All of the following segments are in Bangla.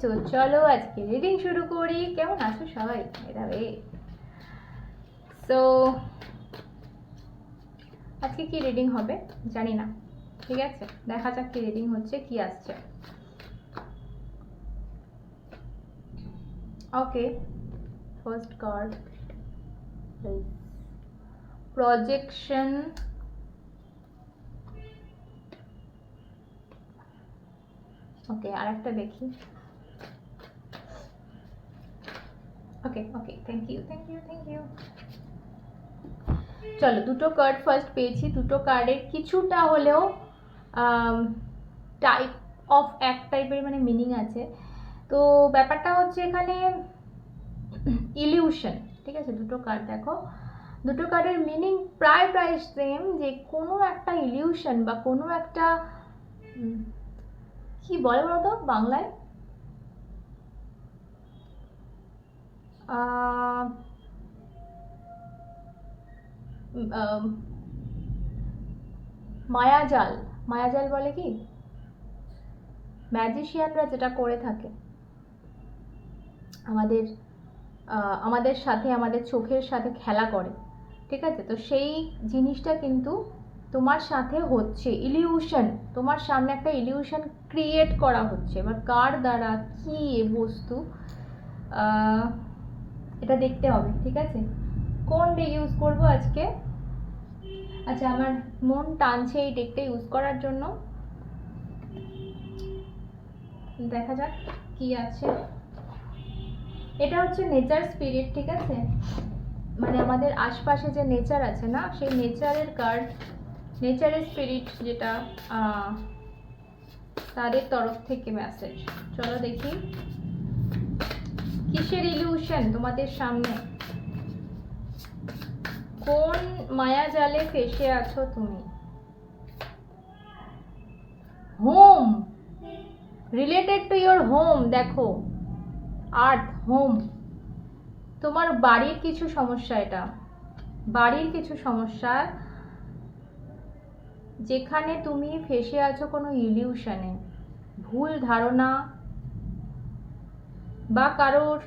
তো চলো আজকে রিডিং শুরু করি। কেমন আছো সবাই? তো আজকে কি রিডিং হবে? জানি না। ঠিক আছে? দেখা যাক কি রিডিং হচ্ছে, কি আসছে। Okay first card projection okay আরেকটা দেখি। Okay okay thank you thank you thank you চলো, দুটো কার্ড ফার্স্ট পেয়েছি। দুটো কার্ডের কিছুটা হলেও টাইপ অফ এক টাইপের মানে মিনিং আছে। তো ব্যাপারটা হচ্ছে এখানে ইলিউশন ঠিক আছে? দুটো কার্ড দেখো। দুটো কার্ডের মিনিং প্রায় প্রায় সেম যে কোনো একটা ইলিউশন বা কোনো একটা কি বলে বলতো বাংলায় আহ, উম, আম, মায়াজাল মায়াজাল বলে কি? ম্যাজিশিয়ানরা যেটা করে থাকে, আমাদের আমাদের সাথে, আমাদের চোখের সাথে খেলা করে, ঠিক আছে? তো সেই জিনিসটা কিন্তু তোমার সাথে হচ্ছে। ইলিউশন তোমার সামনে একটা ইলিউশন ক্রিয়েট করা হচ্ছে। এবার কার দ্বারা কি বস্তু? এটা দেখতে হবে, ঠিক আছে? কোন ডে ইউজ করব আজকে? আচ্ছা আমার মন টানছে এই ডেকটা ইউজ করার জন্য। দেখা যাক কি আছে। এটা হচ্ছে নেচার স্পিরিট ঠিক আছে? মানে আমাদের আশপাশে যে নেচার আছে না, সেই নেচারের কার্ড নেচারের স্পিরিট যেটা তাদের তরফ থেকে মেসেজ চলো দেখি। কিসের ইলিউশন তোমাদের সামনে? কোন মায়াজালে ফেসে আছো তুমি? Home related to your home দেখো আর্থ হোম তোমার বাড়ির কিছু সমস্যা এটা। বাড়ির কিছু সমস্যা, যেখানে তুমি ফেসে আছো কোনো ইলিউশনে ভুল ধারণা বা কারোর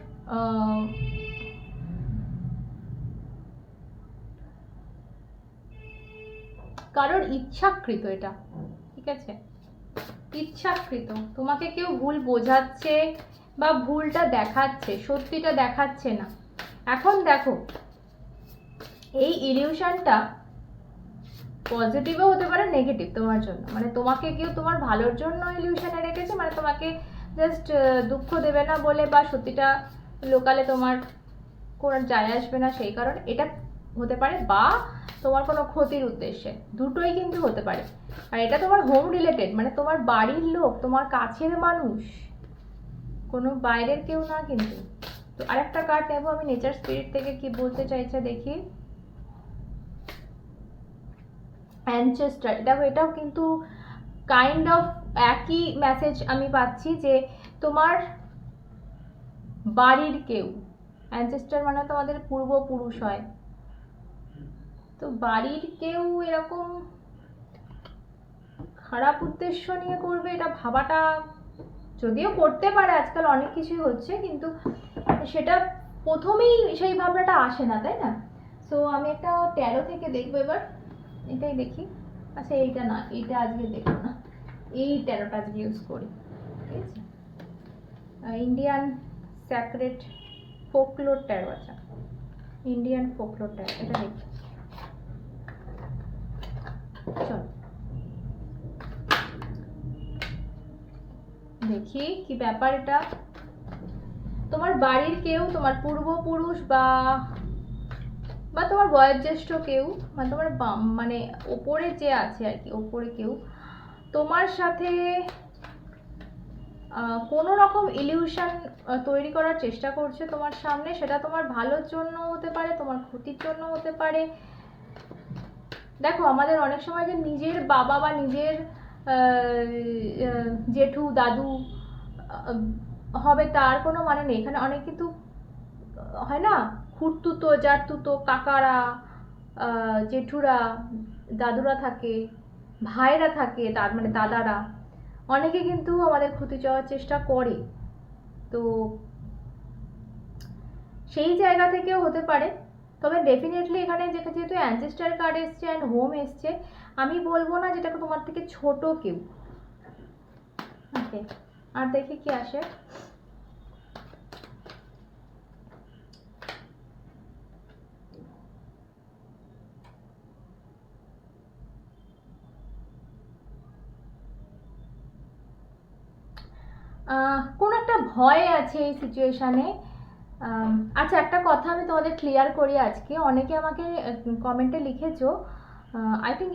কারোর ইচ্ছাকৃত এটা, ঠিক আছে? ইচ্ছাকৃত, তোমাকে কেউ ভুল বোঝাচ্ছে বা ভুলটা দেখাচ্ছে, সত্যিটা দেখাচ্ছে না। এখন দেখো, এই ইলিউশনটা পজিটিভও হতে পারে নেগেটিভ তোমার জন্য। মানে তোমাকে কেউ তোমার ভালোর জন্য ইলিউশনে রেখেছে মানে তোমাকে জাস্ট দুঃখ দেবে না বলে বা সত্যিটা লোকালে তোমার কোনো যায় আসবে না সেই কারণে, এটা হতে পারে বা তোমার কোনো ক্ষতির উদ্দেশ্যে, দুটোই কিন্তু হতে পারে। আর এটা তোমার হোম রিলেটেড মানে তোমার বাড়ির লোক, তোমার কাছের মানুষ, কোনো বাইরের কেউ না কিন্তু। তো আরেকটা কার্ড নেব আমি নেচার স্পিরিট থেকে কি বলতে চাইছে দেখি। অ্যানচেস্টার এটা এটাও কিন্তু কাইন্ড অফ একই মেসেজ আমি পাচ্ছি যে তোমার বাড়ির কেউ অ্যানচেস্টার মানে তো আমাদের পূর্বপুরুষ হয়। তো বাড়ির কেউ এরকম খারাপ উদ্দেশ্য নিয়ে করবে, এটা ভাবাটা যদিও করতে পারে, আজকাল অনেক কিছুই হচ্ছে, কিন্তু সেটা প্রথমেই সেই ভাবনাটা আসে না, তাই না? সো আমি একটা ট্যারো থেকে দেখব এবার, এটাই দেখি। আচ্ছা এইটা না, এইটা আজকে দেখব না। এই ট্যারোটা আজকে ইউজ করি, ঠিক আছে? ইন্ডিয়ান স্যাক্রেট ফোকলোর ট্যারো আচ্ছা ইন্ডিয়ান ফোকলোর ট্যারো এটা দেখি। চল। দেখি কি ব্যাপার এটা। তোমার বাড়ির কেউ, তোমার পূর্বপুরুষ বা বা তোমার বয়োজ্যেষ্ঠ কেউ মানে তোমার মানে ওপরে যে আছে আর কি, ওপরে কেউ তোমার সাথে কোনো রকম ইলিউশন তৈরি করার চেষ্টা করছে তোমার সামনে, সেটা তোমার ভালোর জন্য হতে পারে, তোমার ক্ষতির জন্য হতে পারে। দেখো, আমাদের অনেক সময় যে নিজের বাবা বা নিজের জেঠু, দাদু হবে তার কোনো মানে নেই। এখানে অনেক কিন্তু, হয় না? খুঁড়তুতো, জারতুতো, কাকারা জেঠুরা, দাদুরা থাকে। ভাইরা থাকে দাদ মানে দাদারা, অনেকে কিন্তু আমাদের ক্ষতি চাওয়ার চেষ্টা করে। তো সেই জায়গা থেকেও হতে পারে। তবে ডেফিনেটলি এখানে যেটা যেহেতু অ্যানসেস্টার কার্ড এসছে অ্যান্ড হোম এসছে, আমি বলব না যেটা তোমার থেকে ছোট কেউ। ওকে আর দেখি কি আসে আহ, কোনো একটা ভয় আছে এই সিচুয়েশানে আচ্ছা একটা কথা আমি তোমাদের ক্লিয়ার করি আজকে। অনেকে আমাকে কমেন্টে লিখেছো। আই থিঙ্ক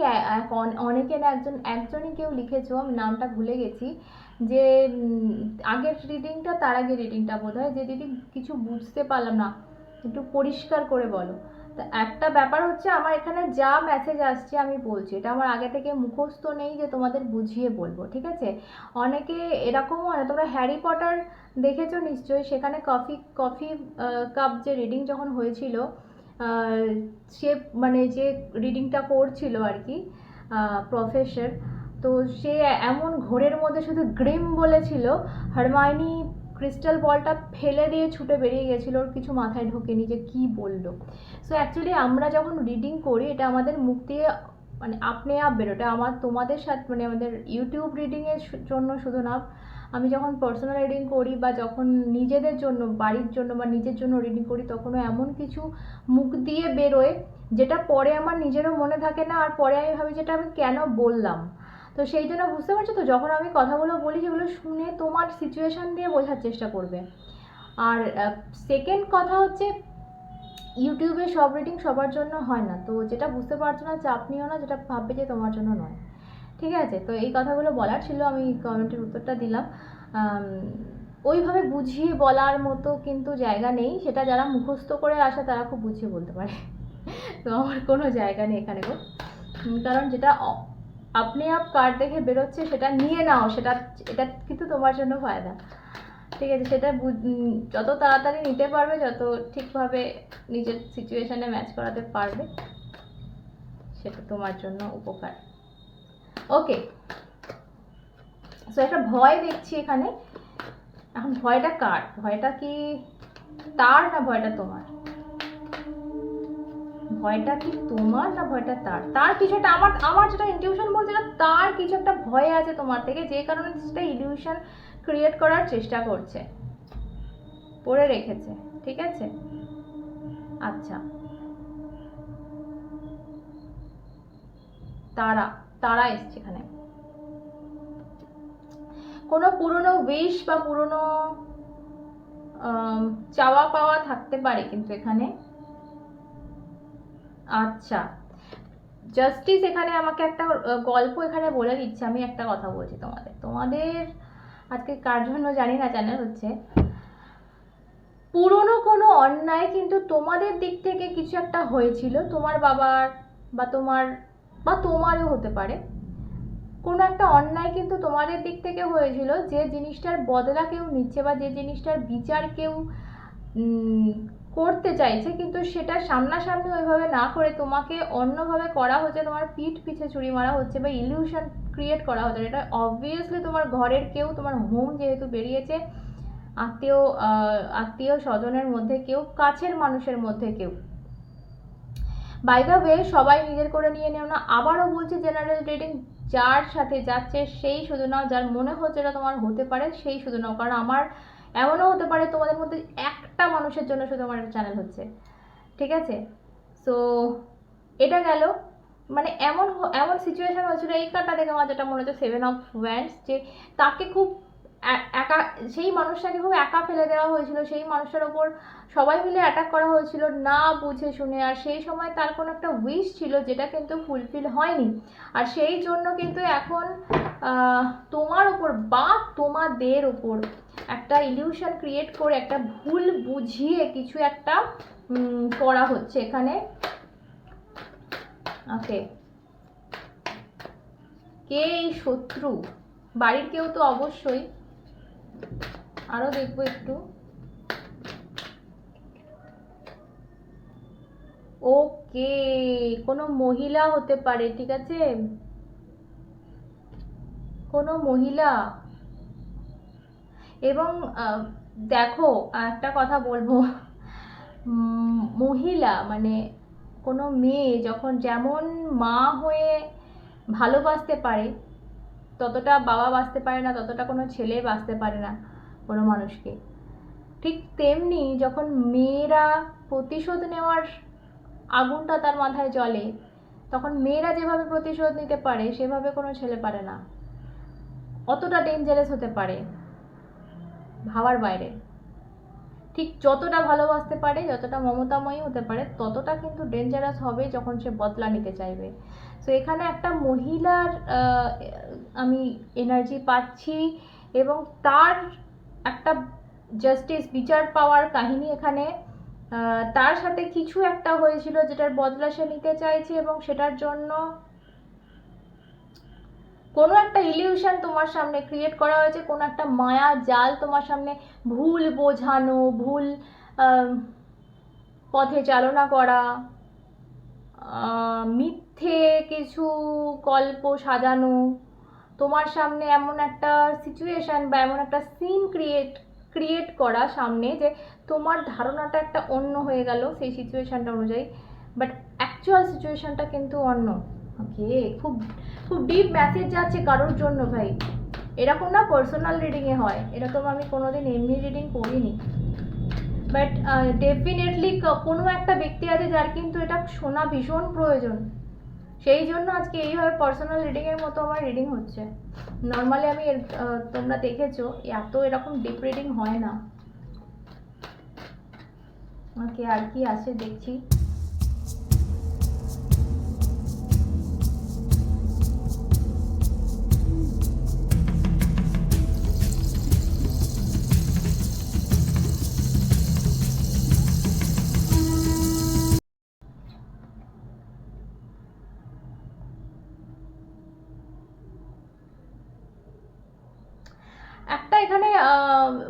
অনেকে না একজন, একজনই কেউ লিখেছো, আমি নামটা ভুলে গেছি। যে আগের রিডিংটা তার আগে রিডিংটা বোধ হয় যে দিদি কিছু বুঝতে পারলাম না। একটু পরিষ্কার করে বলো। একটা ব্যাপার হচ্ছে আমার এখানে যা মেসেজ আসছে আমি বলছি। এটা আমার আগে থেকে মুখস্থ নেই যে তোমাদের বুঝিয়ে বলব, ঠিক আছে? অনেকে এরকমও হয় তোমরা হ্যারি পটার দেখেছ নিশ্চয়ই? সেখানে কফি কফি কাপ যে রিডিং যখন হয়েছিল সে মানে যে রিডিংটা করছিল আর কি প্রফেসর তো সে এমন ঘোরের মধ্যে শুধু গ্রিম বলেছিল, হারমাইনি ক্রিস্টাল বলটা ফেলে দিয়ে ছুটে বেরিয়ে গেছিল, ওর কিছু মাথায় ঢোকেনি যে কী বলল। সো অ্যাকচুয়ালি আমরা যখন রিডিং করি, এটা আমাদের মুখ দিয়ে মানে আপনি আপ বেরোটা আমার, তোমাদের সাথে মানে আমাদের ইউটিউব রিডিংয়ের জন্য শুধু না, আমি যখন পার্সোনাল রিডিং করি বা যখন নিজেদের জন্য, বাড়ির জন্য বা নিজের জন্য রিডিং করি, তখনও এমন কিছু মুখ দিয়ে বেরোয়, যেটা পরে আমার নিজেরও মনে থাকে না, আর পরে আমি ভাবি যেটা আমি কেন বললাম। তো সেই জন্য বুঝতে পারছ তো, যখন আমি কথাগুলো বলি, সেগুলো শুনে তোমার সিচুয়েশান দিয়ে বোঝার চেষ্টা করবে। আর সেকেন্ড কথা হচ্ছে ইউটিউবে সব রিডিং সবার জন্য হয় না। তো যেটা বুঝতে পারছ না চাপ নিও না, যেটা ভাববে যে তোমার জন্য নয়। ঠিক আছে? তো এই কথাগুলো বলার ছিল, আমি কমেন্টের উত্তরটা দিলাম। ওইভাবে বুঝিয়ে বলার মতো কিন্তু জায়গা নেই। সেটা যারা মুখস্থ করে আসে, তারা খুব বুঝিয়ে বলতে পারে। তো আমার কোনো জায়গা নেই এখানে কারণ যেটা আপনি আপ কার্ড দেখে বেরোচ্ছে সেটা নিয়ে নাও, সেটা, এটা কিন্তু তোমার জন্য ফায়দা। ঠিক আছে, সেটা যত তাড়াতাড়ি নিতে পারবে, যত ঠিকভাবে নিজের সিচুয়েশনে ম্যাচ করাতে পারবে, সেটা তোমার জন্য উপকার। ওকে সো একটা ভয় দেখছি এখানে। এখন ভয়টা কার? ভয়টা কি তার না ভয়টা তোমার? ভয়টা কি তোমার না ভয়টা তার? তার কিছু একটা আমার আমার যেটা ইনটিউশন বলছে তার কিছু একটা ভয় আছে তোমার থেকে, যে কারণে সেটা ইলিউশন ক্রিয়েট করার চেষ্টা করছে। পড়ে রেখেছে, ঠিক আছে? আচ্ছা। তারা তারা এসছে এখানে। কোনো পুরনো উইশ বা পুরনো চাওয়া পাওয়া থাকতে পারে কিন্তু এখানে। আচ্ছা। জাস্টিস এখানে আমাকে একটা গল্প এখানে বলে দিচ্ছে, আমি একটা কথা বলছি তোমাদের। তোমাদের আজকে কার জন্য জানি না চ্যানেল হচ্ছে। পুরনো কোনো অন্যায় কিন্তু তোমাদের দিক থেকে কিছু একটা হয়েছিল, তোমার বাবার বা তোমার, বা তোমারও হতে পারে। কোনো একটা অন্যায় কিন্তু তোমাদের দিক থেকে হয়েছিল, যে জিনিসটার বদলা কেউ নিচ্ছে বা যে জিনিসটার বিচার কেউ করতে চাইছে, কিন্তু সেটা সামনাসামনি ওইভাবে না করে তোমাকে অন্যভাবে করা হচ্ছে, তোমার পিঠ পিছে ছুরি মারা হচ্ছে বা ইলিউশন ক্রিয়েট করা হচ্ছে। এটা অবভিয়াসলি তোমার ঘরের কেউ, তোমার হোম যেহেতু বেরিয়েছে, আত্মীয় আত্মীয় স্বজনের মধ্যে কেউ, কাছের মানুষের মধ্যে কেউ। বাই দ্য ওয়ে সবাই নিজের করে নিয়ে নেও না। আবারও বলছি জেনারেল রিডিং যার সাথে যাচ্ছে, সেই শুধু নাও, যার মনে হচ্ছে এটা তোমার হতে পারে, সেই শুধু নাও। কারণ আমার এমনও হতে পারে তোমাদের মধ্যে একটা মানুষের জন্য শুধু আমার চ্যানেল হচ্ছে। ঠিক আছে? সো এটা গেল। মানে এমন এমন সিচুয়েশন হয়েছিল, এই কার্ডটা দেখে আমার যেটা মনে হচ্ছে সেভেন অফ ওয়ান্ডস যে তাকে খুব একা, সেই মানুষটাকে খুব একা ফেলে দেওয়া হয়েছিল, সেই মানুষটার ওপর সবাই মিলে অ্যাটাক করা হয়েছিল, না বুঝে শুনে। আর সেই সময় তার কোনো একটা উইশ ছিল, যেটা কিন্তু ফুলফিল হয়নি। আর সেই জন্য কিন্তু এখন তোমার ওপর বা তোমাদের ওপর একটা ইলিউশন ক্রিয়েট করে একটা ভুল বুঝিয়ে কিছু একটা করা হচ্ছে এখানে। ওকে কে এই শত্রু? বাড়ির কেউ তো অবশ্যই। আরও দেখব একটু। ওকে কোনো মহিলা হতে পারে, ঠিক আছে? কোনো মহিলা। এবং দেখো, একটা কথা বলব। মহিলা মানে কোনো মেয়ে যখন যেমন মা হয়ে ভালোবাসতে পারে, ততটা বাবা বাঁচতে পারে না, ততটা কোনো ছেলে বাঁচতে পারে না কোনো মানুষকে। ঠিক তেমনি যখন মেয়েরা প্রতিশোধ নেওয়ার আগুনটা তার মাথায় জ্বলে, তখন মেয়েরা যেভাবে প্রতিশোধ নিতে পারে, সেভাবে কোনো ছেলে পারে না। অতটা ডেঞ্জারাস হতে পারে। ভাবার বাইরে। ঠিক যতটা ভালোবাসতে পারে, যতটা মমতাময়ী হতে পারে, ততটা কিন্তু ডেঞ্জারাস হবে যখন সে বদলা নিতে চাইবে। সো এখানে একটা মহিলার আমি এনার্জি পাচ্ছি এবং তার একটা জাস্টিস বিচার পাওয়ার কাহিনী এখানে তার সাথে কিছু একটা হয়েছিল যেটার বদলা সে নিতে চাইছে এবং সেটার জন্য কোনো একটা ইলিউশন তোমার সামনে ক্রিয়েট করা হয়েছে, কোনো একটা মায়া জাল তোমার সামনে ভুল বোঝানো, ভুল পথে চালনা করা মিথ্যে কিছু গল্প সাজানো, তোমার সামনে এমন একটা সিচুয়েশন বা এমন একটা সিন ক্রিয়েট ক্রিয়েট করা সামনে যে তোমার ধারণাটা একটা অন্য হয়ে গেল সেই সিচুয়েশানটা অনুযায়ী বাট অ্যাকচুয়াল সিচুয়েশনটা কিন্তু অন্য। ওকে খুব খুব ডিপ মেসেজ যাচ্ছে কারোর জন্য ভাই। এরকম না পার্সোনাল রিডিংয়ে হয়। এরকম আমি কোনোদিন এমনি রিডিং করিনি। বাট ডেফিনেটলি কোনো একটা ব্যক্তি আছে যার কিন্তু এটা শোনা ভীষণ প্রয়োজন। সেই জন্য আজকে এইভাবে পার্সোনাল রিডিংয়ের মতো আমার রিডিং হচ্ছে। নর্মালি আমি তোমরা দেখেছ, এত এরকম ডিপ রিডিং হয় না। ওকে আর কি আছে দেখছি।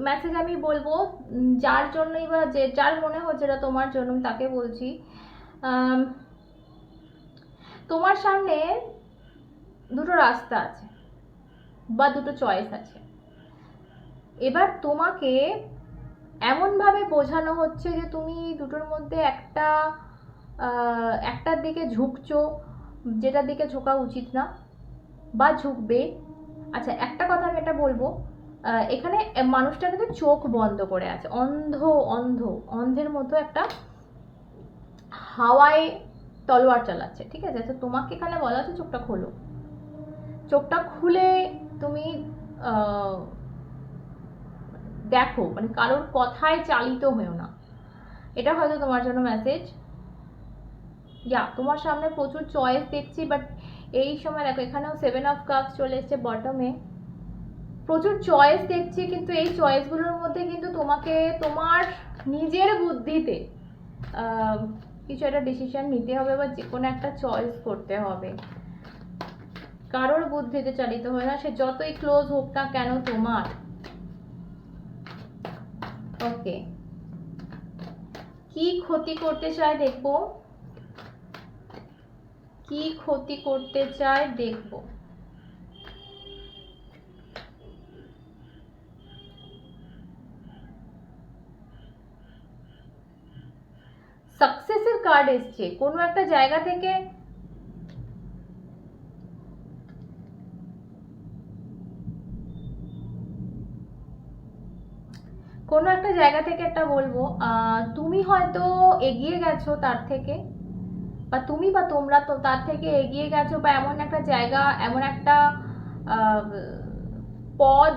মেসেজ আমি বলব যার জন্যই বা যে, যার মনে হচ্ছে এটা তোমার জন্য তাকে বলছি। তোমার সামনে দুটো রাস্তা আছে, বা দুটো চয়েস আছে। এবার তোমাকে এমনভাবে বোঝানো হচ্ছে যে, তুমি দুটোর মধ্যে একটা একটার দিকে ঝুঁকছো, যেটার দিকে ঝোঁকা উচিত না, বা ঝুঁকবে। আচ্ছা একটা কথা আমি এটা বলব এখানে মানুষটা কিন্তু চোখ বন্ধ করে আছে। অন্ধ অন্ধ, অন্ধের মতো একটা হাওয়ায় তলোয়ার চালাচ্ছে, ঠিক আছে? তো তোমাকে এখানে বলা হচ্ছে চোখটা খোলো। চোখটা খুলে তুমি দেখো মানে কারোর কথায় চালিত হয়েও না। এটা হয়তো তোমার জন্য মেসেজ ইয়া তোমার সামনে প্রচুর চয়েস দেখছি বাট এই সময় দেখো, এখানেও সেভেন অফ কাপস চলে এসছে বটমে প্রচুর চয়েস দেখছি, কিন্তু এই চয়েসগুলোর মধ্যে কিন্তু তোমাকে, তোমার নিজের বুদ্ধিতে কিছু একটা ডিসিশন নিতে হবে বা যে কোনো একটা চয়েস করতে হবে। কারোর বুদ্ধিতে চালিত হয় না, সে যতই ক্লোজ হোক না কেন তোমার। ওকে কি ক্ষতি করতে চায় দেখব? কি ক্ষতি করতে চায় দেখব। কার্ড এসছে। কোনো একটা জায়গা থেকে কোনো একটা জায়গা থেকে একটা বলব তুমি হয়তো এগিয়ে গেছো তার থেকে, বা তুমি বা তোমরা তো তার থেকে এগিয়ে গেছো বা এমন একটা জায়গা, এমন একটা পদ,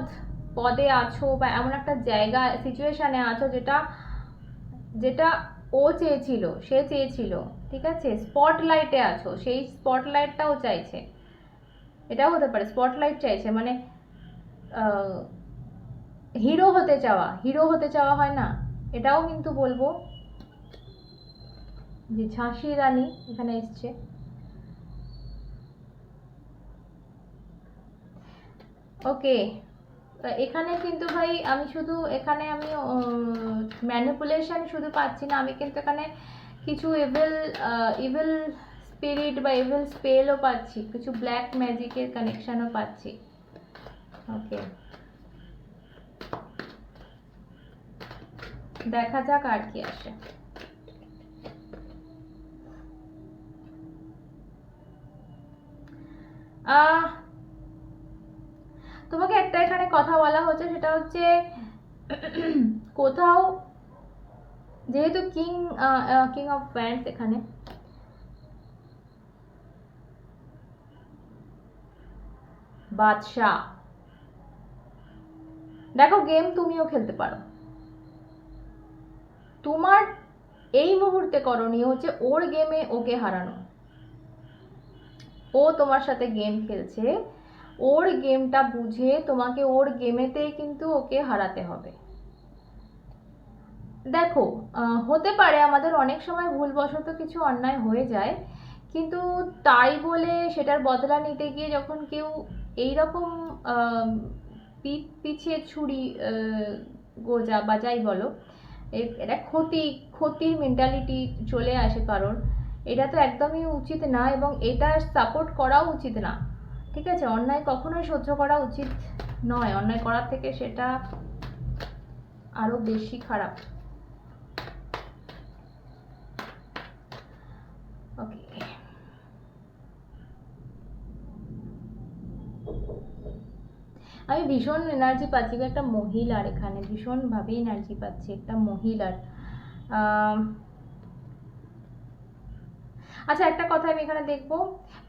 পদে আছো বা এমন একটা জায়গা সিচুয়েশনে আছো যেটা যেটা ও চেয়েছিল, সে চেয়েছিল, ঠিক আছে? স্পটলাইটে আছো, সেই স্পটলাইটটাও চাইছে। এটাও হতে পারে স্পটলাইট চাইছে মানে হিরো হতে চাওয়া হিরো হতে চাওয়া হয় না। এটাও কিন্তু বলব। যে ঝাঁসি রানী এখানে এসছে। ওকে এখানে কিন্তু ভাই আমি শুধু এখানে আমি ম্যানিপুলেশন শুধু পাচ্ছি না, আমি কিন্তু এখানে কিছু ইভিল ইভিল স্পিরিট বা ইভিল স্পেলও পাচ্ছি, কিছু ব্ল্যাক ম্যাজিকের কানেকশনও পাচ্ছি। ওকে দেখা যাক আর কি আসে। আহ তোমাকে একটা এখানে কথা বলা হচ্ছে সেটা হচ্ছে, কোথাও, যেহেতু কিং কিং অফ প্যান্টস এখানে, বাদশাহ। দেখো গেম তুমিও খেলতে পারো। তোমার এই মুহূর্তে করণীয় হচ্ছে ওর গেমে ওকে হারানো। ও তোমার সাথে গেম খেলছে। ওর গেমটা বুঝে তোমাকে ওর গেমেতেই কিন্তু ওকে হারাতে হবে। দেখো হতে পারে আমাদের অনেক সময় ভুলবশত কিছু অন্যায় হয়ে যায় কিন্তু তাই বলে সেটার বদলা নিতে গিয়ে যখন কেউ এইরকম পিছিয়ে ছুরি আহ, গোজা বা যাই বলো এটা ক্ষতি ক্ষতির মেন্টালিটি চলে আসে কারণ এটা তো একদমই উচিত না এবং এটা সাপোর্ট করাও উচিত না। ঠিক আছে অন্যায় কখনোই সহ্য করা উচিত নয়। অন্যায় করার থেকে সেটা আরও বেশি খারাপ। আমি ভীষণ এনার্জি পাচ্ছি একটা মহিলার এখানে ভীষণভাবে এনার্জি পাচ্ছি একটা মহিলার। আম, আচ্ছা একটা কথা আমি এখানে দেখব।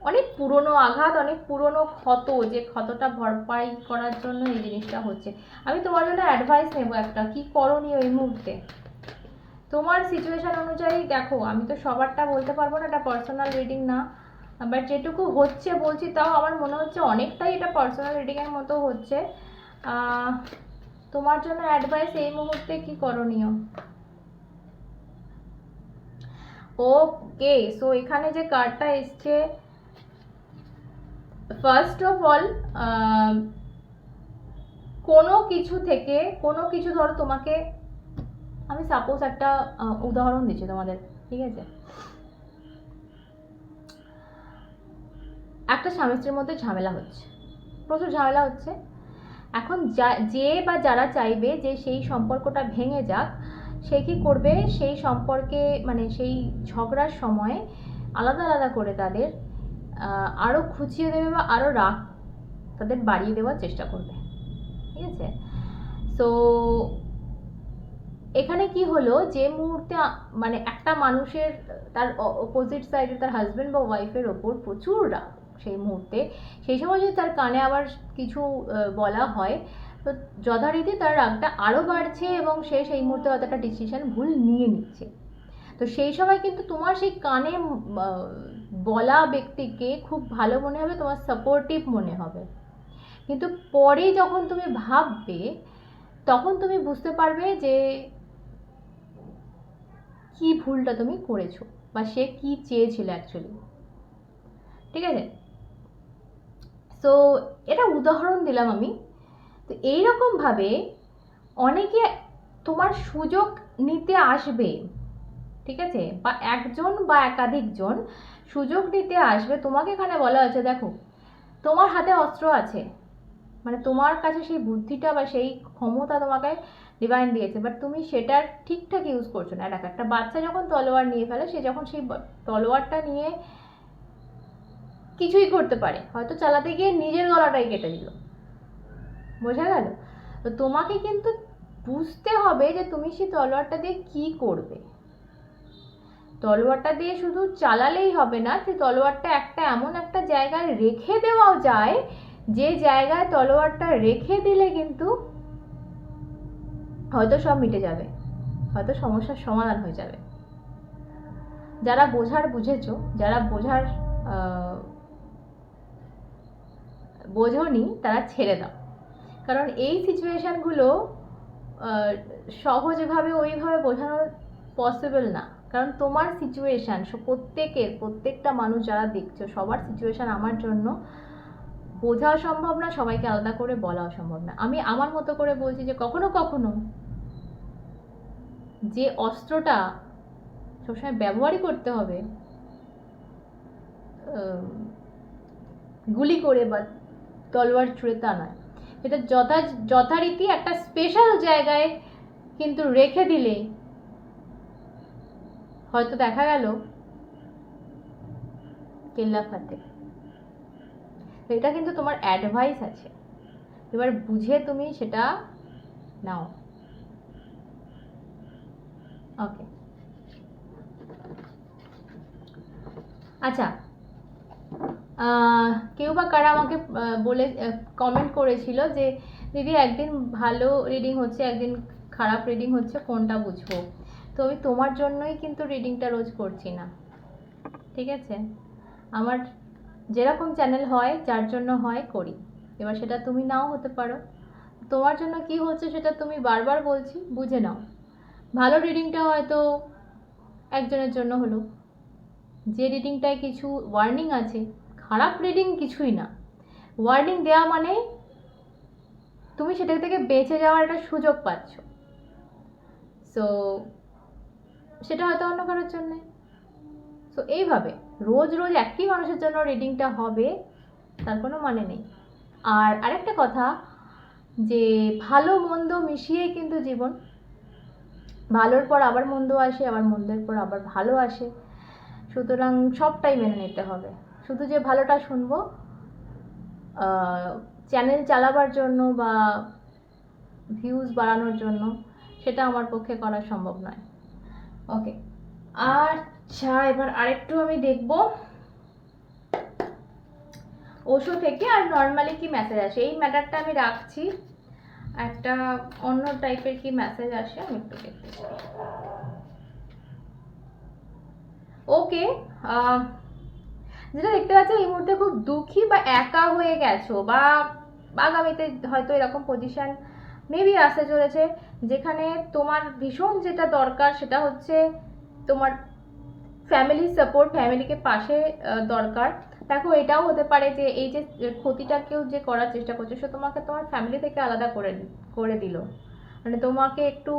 অনেক পুরনো আঘাত, অনেক পুরনো ক্ষত, যে ক্ষতটা ভরপাই করার জন্য এই জিনিসটা হচ্ছে। আমি তোমার জন্য অ্যাডভাইস নেব একটা। কি করণীয় এই মুহূর্তে? তোমার সিচুয়েশান অনুযায়ী দেখো, আমি তো সবারটা বলতে পারব না, এটা পার্সোনাল রিডিং না। বাট যেটুকু হচ্ছে বলছি, তাও আমার মনে হচ্ছে অনেকটাই এটা পার্সোনাল রিডিংয়ের মতো হচ্ছে। তোমার জন্য অ্যাডভাইস এই মুহূর্তে কি করণীয়? ওকে সো এখানে যে কার্ডটা এসছে ফার্স্ট অফ অল কোনো কিছু থেকে, কোনো কিছু ধরো তোমাকে, আমি সাপোজ একটা উদাহরণ দিচ্ছি তোমাদের, ঠিক আছে? একটা স্বামী স্ত্রীর মধ্যে ঝামেলা হচ্ছে, প্রচুর ঝামেলা হচ্ছে। এখন যা, যে বা যারা চাইবে যে সেই সম্পর্কটা ভেঙে যাক সে কি করবে? সেই সম্পর্কে মানে সেই ঝগড়ার সময় আলাদা আলাদা করে তাদের আহ, আরও খুঁচিয়ে দেবে বা আরও রাগ তাদের বাড়িয়ে দেওয়ার চেষ্টা করবে। ঠিক আছে? সো এখানে কি হলো? যে মুহূর্তে মানে একটা মানুষের তার অপোজিট সাইডে তার হাজবেন্ড বা ওয়াইফের ওপর প্রচুর রাগ। সেই মুহূর্তে সেই সময় যদি তার কানে আবার কিছু বলা হয় তো যথারীতি তার রাগটা আরও বাড়ছে এবং সে সেই মুহূর্তে হয়তো একটা ডিসিশন ভুল নিয়ে নিচ্ছে। তো সেই সময় কিন্তু তোমার সেই কানে বলা ব্যক্তিকে খুব ভালো মনে হবে, তোমার সাপোর্টিভ মনে হবে। কিন্তু পরে যখন তুমি ভাববে, তখন তুমি বুঝতে পারবে যে কি ভুলটা তুমি করেছ বা সে কি চেয়েছিল অ্যাকচুয়ালি ঠিক আছে? সো এটা উদাহরণ দিলাম আমি। তো এইরকমভাবে অনেকে তোমার সুযোগ নিতে আসবে, ঠিক আছে? বা একজন বা একাধিকজন সুযোগ নিতে আসবে। তোমাকে এখানে বলা হয়েছে, দেখো, তোমার হাতে অস্ত্র আছে। মানে তোমার কাছে সেই বুদ্ধিটা বা সেই ক্ষমতা তোমাকে ডিভাইন দিয়েছে। বাট তুমি সেটার ঠিকঠাক ইউজ করছ না। দেখো, একটা বাচ্চা যখন তলোয়ার নিয়ে ফেলে, সে যখন সেই তলোয়ারটা নিয়ে কিছুই করতে পারে। হয়তো চালাতে গিয়ে নিজের গলাটাই কেটে দিল। বোঝা গেল? তো তোমাকে কিন্তু বুঝতে হবে যে তুমি সেই তলোয়ারটা দিয়ে কি করবে। তলোয়ারটা দিয়ে শুধু চালালেই হবে না, যে তলোয়ারটা একটা এমন একটা জায়গায় রেখে দেওয়াও যায়, যে জায়গায় তলোয়ারটা রেখে দিলে কিন্তু হয়তো সব মিটে যাবে, হয়তো সমস্যার সমাধান হয়ে যাবে। যারা বোঝার বুঝেছ, যারা বোঝার বোঝোনি, তারা ছেড়ে দাও। কারণ এই সিচুয়েশানগুলো সহজভাবে ওইভাবে বোঝানো পসিবল না। কারণ তোমার সিচুয়েশান প্রত্যেকের, প্রত্যেকটা মানুষ যারা দেখছ, সবার সিচুয়েশান আমার জন্য বোঝাও সম্ভব না, সবাইকে আলাদা করে বলাও সম্ভব না। আমি আমার মতো করে বলছি যে কখনো কখনো যে অস্ত্রটা সবসময় ব্যবহারই করতে হবে গুলি করে বা তলোয়ার ছুঁড়ে তা নয়। এটা যথা যথারীতি একটা স্পেশাল জায়গায় কিন্তু রেখে দিলে হয়তো দেখা গেল কেল্লা ফাতে। এটা কিন্তু তোমার অ্যাডভাইস আছে। এবার বুঝে তুমি সেটা নাও। ওকে আচ্ছা কেউ বা কারা আমাকে বলে কমেন্ট করেছিল যে, দিদি, একদিন ভালো রিডিং হচ্ছে, একদিন খারাপ রিডিং হচ্ছে, কোনটা বুঝব? তো আমি তোমার জন্যই কিন্তু রিডিংটা রোজ করছি না। ঠিক আছে? আমার যেরকম চ্যানেল হয়, যার জন্য হয়, করি। এবার সেটা তুমি নাও হতে পারো। তোমার জন্য কি হচ্ছে, সেটা তুমি বারবার বলছি, বুঝে নাও। ভালো রিডিংটা হয়তো একজনের জন্য হলো। যে রিডিংটায় কিছু ওয়ার্নিং আছে খারাপ রিডিং কিছুই না। ওয়ার্নিং দেওয়া মানে তুমি সেটা থেকে বেঁচে যাওয়ার একটা সুযোগ পাচ্ছ। সো সেটা হয়তো অন্য কারোর জন্যে। সো এইভাবে রোজ রোজ একই মানুষের জন্য রিডিংটা হবে, তার কোনো মানে নেই। আর আরেকটা কথা যে ভালো মন্দ মিশিয়েই কিন্তু জীবন। ভালোর পর আবার মন্দ আসে, আবার মন্দের পর আবার ভালো আসে। সুতরাং সবটাই মেনে নিতে হবে। শুধু যে ভালোটা শুনব চ্যানেল চালাবার জন্য বা ভিউজ বাড়ানোর জন্য সেটা আমার পক্ষে করা সম্ভব নয়। ওকে আচ্ছা এবার আরেকটু আমি দেখব। ওশো থেকে আর নর্মালি কি মেসেজ আসে? এই ম্যাটারটা আমি রাখছি। একটা অন্য টাইপের কি মেসেজ আসে, আমি একটু দেখতে ওকে যেটা দেখতে পাচ্ছি এই মুহূর্তে খুব দুঃখী বা একা হয়ে গেছো বা আগামীতে হয়তো এরকম পজিশন মেবি আসতে চলেছে, যেখানে তোমার ভীষণ যেটা দরকার সেটা হচ্ছে তোমার ফ্যামিলি সাপোর্ট ফ্যামিলিকে পাশে দরকার। দেখো, এটাও হতে পারে যে এই যে ক্ষতিটাকেও যে করার চেষ্টা করছে, সে তোমাকে তোমার ফ্যামিলি থেকে আলাদা করে করে দিল। মানে তোমাকে একটু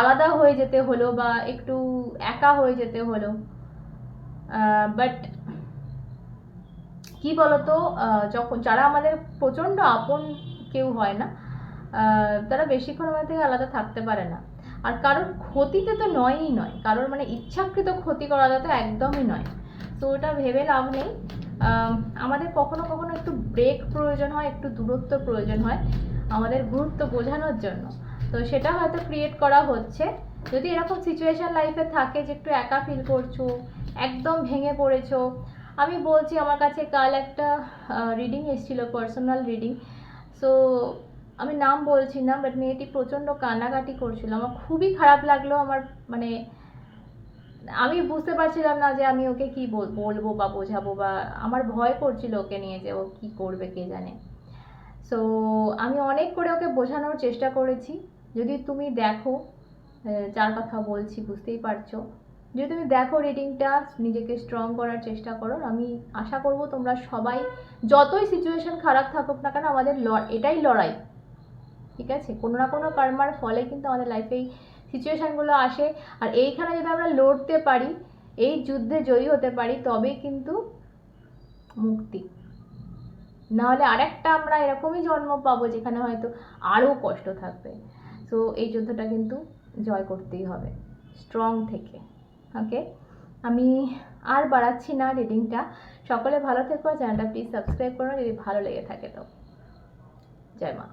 আলাদা হয়ে যেতে হলো বা একটু একা হয়ে যেতে হলো। বাট কি বলতো যখন যারা আমাদের প্রচণ্ড আপন কেউ হয় না তারা বেশিক্ষণ আমাদের থেকে আলাদা থাকতে পারে না। আর কারোর ক্ষতিতে তো নয়ই নয়, কারোর মানে ইচ্ছাকৃত ক্ষতি করাটা তো একদমই নয়। তো ওটা ভেবে লাভ নেই। আমাদের কখনো কখনো একটু ব্রেক প্রয়োজন হয়, একটু দূরত্ব প্রয়োজন হয় আমাদের গুরুত্ব বোঝানোর জন্য। তো সেটা হয়তো ক্রিয়েট করা হচ্ছে। যদি এরকম সিচুয়েশন লাইফে থাকে যে একটু একা ফিল করছ একদম ভেঙে পড়েছো। আমি বলছি আমার কাছে কাল একটা রিডিং এসেছিল পার্সোনাল রিডিং সো আমি নাম বলছি না বাট মেয়েটি প্রচণ্ড কান্নাকাটি করছিল। আমার খুবই খারাপ লাগল আমার মানে আমি বুঝতে পারছিলাম না যে আমি ওকে কি বলব বা বোঝাবো বা আমার ভয় করছিল ওকে নিয়ে যে ও কি করবে কে জানে। সো আমি অনেক করে ওকে বোঝানোর চেষ্টা করেছি। যদি তুমি দেখো যার কথা বলছি, বুঝতেই পারছ। যদি তুমি দেখো রিডিংটা নিজেকে স্ট্রং করার চেষ্টা করো, আমি আশা করব তোমরা সবাই যতই সিচুয়েশন খারাপ থাকুক না কেন, আমাদের এটাই লড়াই। ঠিক আছে? কোনো না কোনো কর্মার ফলে কিন্তু আমাদের লাইফে এই সিচুয়েশানগুলো আসে। আর এইখানে যদি আমরা লড়তে পারি, এই যুদ্ধে জয়ী হতে পারি, তবেই কিন্তু মুক্তি। নাহলে আরেকটা আমরা এরকমই জন্ম পাবো যেখানে হয়তো আরও কষ্ট থাকবে। সো এই যুদ্ধটা কিন্তু জয় করতেই হবে স্ট্রং থেকে। ওকে আমি আর বাড়াচ্ছি না রিডিংটা সকলে ভালো থেকো, চ্যানেলটা প্লিজ সাবস্ক্রাইব করো, যদি ভালো লেগে থাকে তো। জয় মা।